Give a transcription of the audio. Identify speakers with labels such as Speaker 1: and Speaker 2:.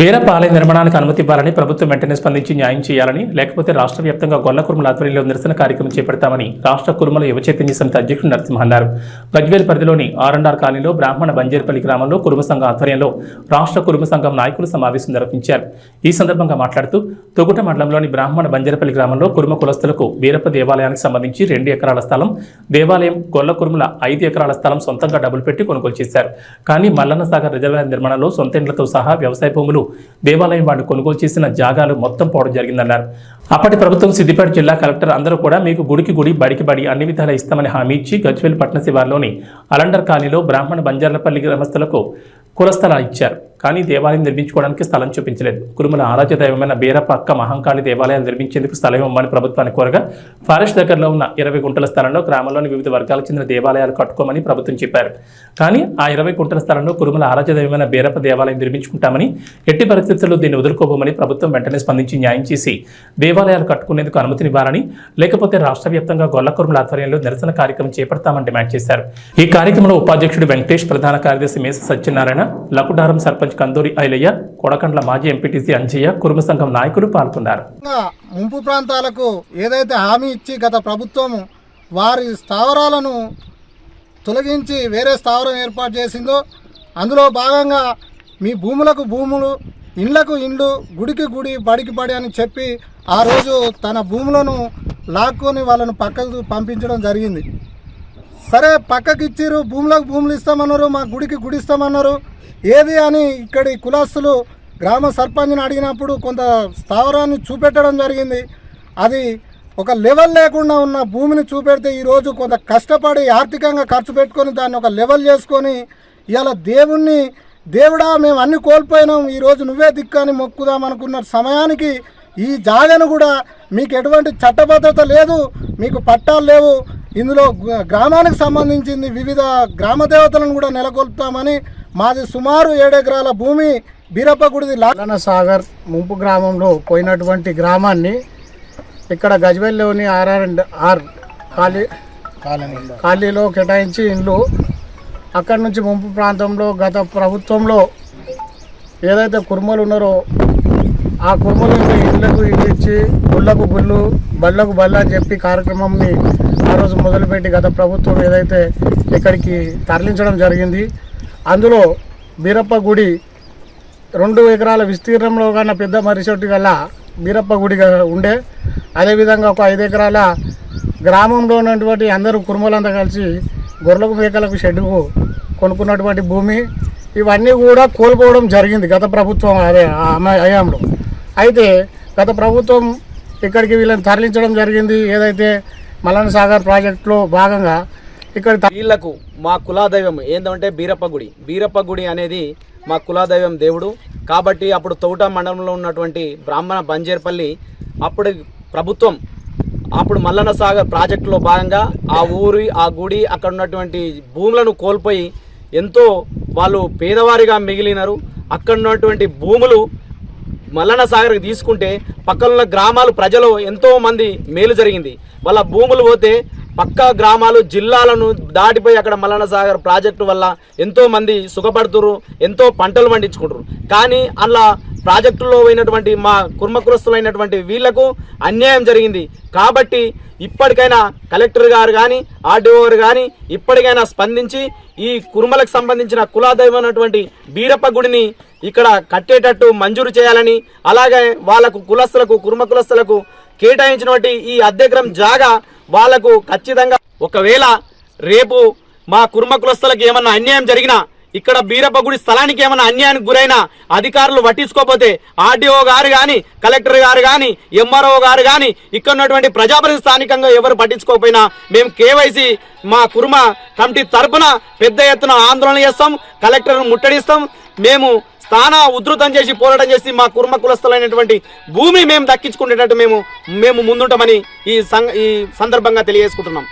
Speaker 1: బీరప్ప ఆలయ నిర్మాణానికి అనుమతి ఇవ్వాలని ప్రభుత్వం వెంటనే స్పందించి న్యాయం చేయాలని లేకపోతే రాష్ట్ర వ్యాప్తంగా గొల్ల కురుమల ఆధ్వర్యంలో నిరసన కార్యక్రమం చేపడతామని రాష్ట్ర కురుమల యువ చైతన్య సమితి అధ్యక్షుడు నరసింహ అన్నారు. గజ్వేల్ పరిధిలోని ఆర్ఎన్ఆర్ కాలనీలో బ్రాహ్మణ బంజేర్పల్లి గ్రామంలో కురుమ సంఘం ఆధ్వర్యంలో రాష్ట్ర కురుమ సంఘం నాయకులు సమావేశం నిర్వహించారు. ఈ సందర్భంగా మాట్లాడుతూ తొగుట మండలంలోని బ్రాహ్మణ బంజేరపల్లి గ్రామంలో కురుమ కులస్తులకు బీరప్ప దేవాలయానికి సంబంధించి రెండు ఎకరాల స్థలం దేవాలయం గొల్ల కురుమల ఐదు ఎకరాల స్థలం సొంతంగా డబ్బులు పెట్టి కొనుగోలు చేశారు. కానీ మల్లన్న సాగర్ రిజర్వాయర్ నిర్మాణంలో సొంత ఇండ్లతో సహా వ్యవసాయ భూములు దేవాలయం వాళ్ళు కొనుగోలు చేసిన జాగాలు మొత్తం పోవడం జరిగిందన్నారు. అప్పటి ప్రభుత్వం సిద్దిపేట జిల్లా కలెక్టర్ అందరూ కూడా మీకు గుడికి గుడి బడికి బడి అన్ని విధాలా ఇస్తామని హామీ ఇచ్చి గజ్వేల్ పట్టణ శివార్లోని అలండర్ కాలనీలో బ్రాహ్మణ బంజార్లపల్లి గ్రామస్తులకు కులస్థలాలు ఇచ్చారు. కానీ దేవాలయం నిర్మించుకోవడానికి స్థలం చూపించలేదు. కురుమల ఆరాధ్య దైవమైన బీరప్ప అక్క మహంకాళి దేవాలయం నిర్మించేందుకు స్థలం ఇవ్వమని ప్రభుత్వాన్ని కోరగా ఫారెస్ట్ దగ్గరలో ఉన్న ఇరవై గుంటల స్థలంలో గ్రామంలోని వివిధ వర్గాలకు చెందిన దేవాలయాలు కట్టుకోమని ప్రభుత్వం చెప్పారు. కానీ ఆ ఇరవై గుంటల స్థలంలో కురుమల ఆరాధ్య దైవమైన బీరప్ప దేవాలయం నిర్మించుకుంటామని ఎట్టి పరిస్థితుల్లో దీన్ని వదులుకోబోమని ప్రభుత్వం వెంటనే స్పందించి న్యాయం చేసి దేవాలయాలు కట్టుకునేందుకు అనుమతినివ్వాలని లేకపోతే రాష్ట్ర వ్యాప్తంగా గొల్లకురుమల ఆధ్వర్యంలో నిరసన కార్యక్రమం చేపడతామని డిమాండ్ చేశారు. ఈ కార్యక్రమంలో ఉపాధ్యక్షుడు వెంకటేష్ ప్రధాన కార్యదర్శి మేస సత్యనారాయణ లకుడారం సర్పంచ్ కందూరి ఐలయ్య కొడకండ్ల మాజీ ఎంపీటీసీ అంజయ్య కురుమ సంఘం నాయకులు పాల్గొన్నారు.
Speaker 2: ముంపు ప్రాంతాలకు ఏదైతే హామీ ఇచ్చి గత ప్రభుత్వం వారి స్థావరాలను తొలగించి వేరే స్థావరం ఏర్పాటు చేసిందో అందులో భాగంగా మీ భూములకు భూములు ఇండ్లకు ఇండ్లు గుడికి గుడి బడికి బడి అని చెప్పి ఆ రోజు తన భూములను లాక్కొని వాళ్ళను పక్కకు పంపించడం జరిగింది. సరే పక్కకి ఇచ్చిర్రు భూములకు భూములు ఇస్తామన్నారు మా గుడికి గుడి ఇస్తామన్నారు. ఏది అని ఇక్కడి కులస్తులు గ్రామ సర్పంచ్ని అడిగినప్పుడు కొంత స్థావరాన్ని చూపెట్టడం జరిగింది. అది ఒక లెవెల్ లేకుండా ఉన్న భూమిని చూపెడితే ఈరోజు కొంత కష్టపడి ఆర్థికంగా ఖర్చు పెట్టుకొని దాన్ని ఒక లెవెల్ చేసుకొని ఇవాళ దేవుణ్ణి దేవుడా మేము అన్ని కోల్పోయినాం ఈరోజు నువ్వే దిక్కని మొక్కుదాం అనుకున్న సమయానికి ఈ జాగను కూడా మీకు ఎటువంటి చట్టబద్ధత లేదు మీకు పట్టాలు లేవు. ఇందులో గ్రా- గ్రామానికి సంబంధించింది వివిధ గ్రామ దేవతలను కూడా నెలకొల్పుతామని మాది సుమారు ఏడెకరాల భూమి బీరప్ప గుడిది లాలన సాగర్ ముంపు గ్రామంలో పోయినటువంటి గ్రామాన్ని ఇక్కడ గజ్వెల్లోని ఆర్ఆర్ అండ్ ఆర్ ఖాళీ ఖాళీలో కేటాయించి ఇండ్లు. అక్కడి నుంచి ముంపు ప్రాంతంలో గత ప్రభుత్వంలో ఏదైతే కుర్మలు ఉన్నారో ఆ కుర్మలు ఇళ్ళకు ఇల్లు ఇచ్చి గుళ్ళకు గుళ్ళు బళ్ళకు బళ్ళ అని చెప్పి కార్యక్రమంని ఆ రోజు మొదలుపెట్టి గత ప్రభుత్వం ఏదైతే ఇక్కడికి తరలించడం జరిగింది అందులో బీరప్ప గుడి రెండు ఎకరాల విస్తీర్ణంలో కన్నా పెద్ద మరిసొట్టి గల బీరప్ప గుడిగా ఉండే. అదేవిధంగా ఒక ఐదు ఎకరాల గ్రామంలో ఉన్నటువంటి అందరూ కురుమలంతా కలిసి గొర్రెలకు మేకలకు షెడ్డుకు కొనుక్కున్నటువంటి భూమి. ఇవన్నీ కూడా కోల్పోవడం జరిగింది గత ప్రభుత్వం అదే హయాంలో. అయితే గత ప్రభుత్వం ఇక్కడికి వీళ్ళని తరలించడం జరిగింది. ఏదైతే మలన్ సాగర్ ప్రాజెక్టులో భాగంగా ఇక్కడ
Speaker 3: వీళ్ళకు మా కులాదైవం ఏంటంటే బీరప్ప గుడి. బీరప్ప గుడి అనేది మా కులాదైవం దేవుడు. కాబట్టి అప్పుడు తోట మండలంలో ఉన్నటువంటి బ్రాహ్మణ బంజేర్పల్లి అప్పుడు ప్రభుత్వం అప్పుడు మల్లన్న సాగర్ ప్రాజెక్టులో భాగంగా ఆ ఊరి ఆ గుడి అక్కడ ఉన్నటువంటి భూములను కోల్పోయి ఎంతో వాళ్ళు పేదవారిగా మిగిలినారు. అక్కడ ఉన్నటువంటి భూములు మల్లన్న సాగర్కి తీసుకుంటే పక్కనున్న గ్రామాలు ప్రజలు ఎంతో మంది మేలు జరిగింది. వాళ్ళ భూములు పోతే పక్క గ్రామాలు జిల్లాలను దాటిపోయి అక్కడ మల్లన్న సాగర్ ప్రాజెక్టు వల్ల ఎంతో మంది సుఖపడుతురు ఎంతో పంటలు పండించుకుంటారు కానీ అలా ప్రాజెక్టులో పోయినటువంటి మా కుర్మకులస్తులైనటువంటి వీళ్ళకు అన్యాయం జరిగింది. కాబట్టి ఇప్పటికైనా కలెక్టర్ గారు కానీ ఆర్డీఓ గారు కానీ ఇప్పటికైనా స్పందించి ఈ కుర్మలకు సంబంధించిన కులాదైవమైనటువంటి బీరప్ప గుడిని ఇక్కడ కట్టేటట్టు మంజూరు చేయాలని అలాగే వాళ్ళకు కులస్తులకు కుర్మ కులస్తులకు కేటాయించినటువంటి ఈ అద్దెగ్రం జాగా వాళ్ళకు ఖచ్చితంగా ఒకవేళ రేపు మా కుర్మ కులస్తులకు ఏమన్నా అన్యాయం జరిగినా ఇక్కడ బీరప్ప గుడి స్థలానికి ఏమైనా అన్యాయానికి గురైన అధికారులు పట్టించుకోకపోతే ఆర్డీఓ గారు కానీ కలెక్టర్ గారు కానీ ఎంఆర్ఓ గారు కానీ ఇక్కడ ఉన్నటువంటి ప్రజాప్రతినిధి స్థానికంగా ఎవరు పట్టించుకోకపోయినా మేము కేవైసీ మా కుర్మ కమిటీ తరపున పెద్ద ఎత్తున ఆందోళన చేస్తాం కలెక్టర్ను ముట్టడిస్తాం. మేము స్థాన ఉధృతం చేసి పోరాటం చేసి మా కుర్మ కులస్థలైనటువంటి భూమి మేము దక్కించుకునేటట్టు మేము మేము ముందుంటామని ఈ సంఘ ఈ సందర్భంగా తెలియజేసుకుంటున్నాం.